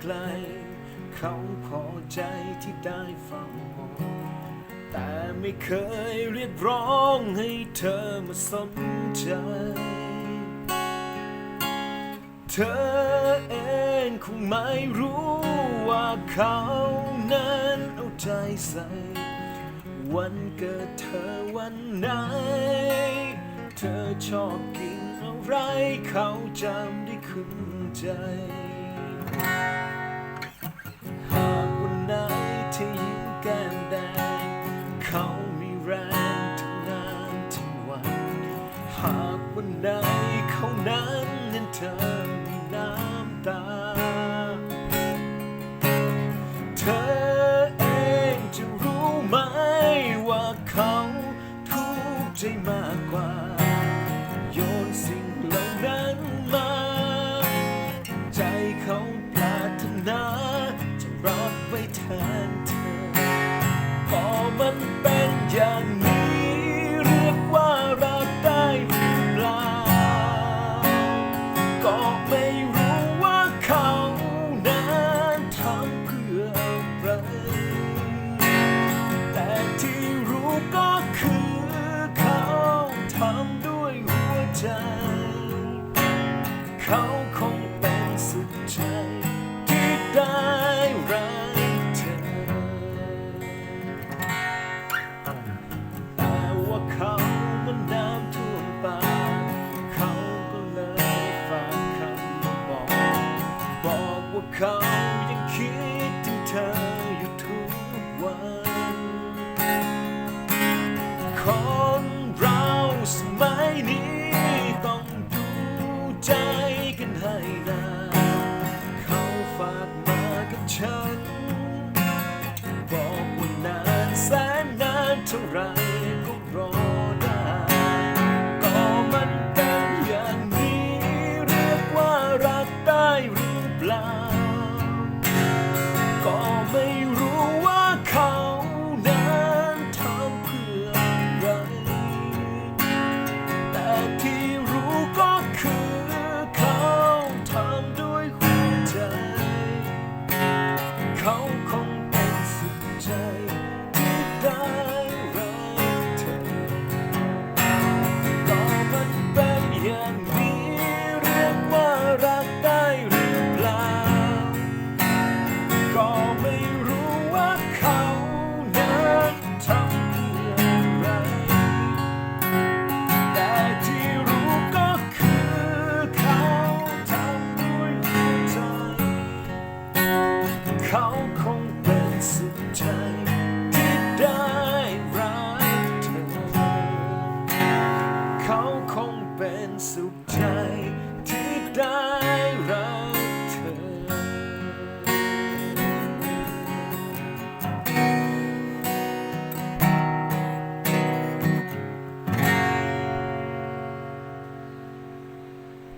ไกล เขาพอใจที่ได้เฝ้ามองแต่ไม่เคยเรียกร้องให้เธอมาสนใจ เธอเองคงไม่รู้ว่าเขานั้นเอาใจใส่ วันเกิดเธอวันไหน เธอชอบกินอะไรเขาจำได้ขึ้นใจ แรงทำงานทั้งวัน หากวันไหนเขานั้นนั้นเธอมีน้ำตา เธอเองจะรู้ไหมว่าเขาทุกข์ใจมากกว่า โยนสิ่งเหล่านั้นมา ใจเขาปรารถนาจะรับไว้แทนเธอพอมันเป็น อย่างนี้เรียกว่ารักได้หรือเปาก็ไม่รู้ว่าเขานั้นทำเพื่ออะไร แต่ที่รู้ก็คือเขาทำด้วยหัวใจ เขายังคิดถึงเธออยู่ทุกวัน คนเราสมัยนี้ต้องดูใจกันให้นานเขาฝากมากับฉัน บอกว่านานแสนนานเท่าไร 掏空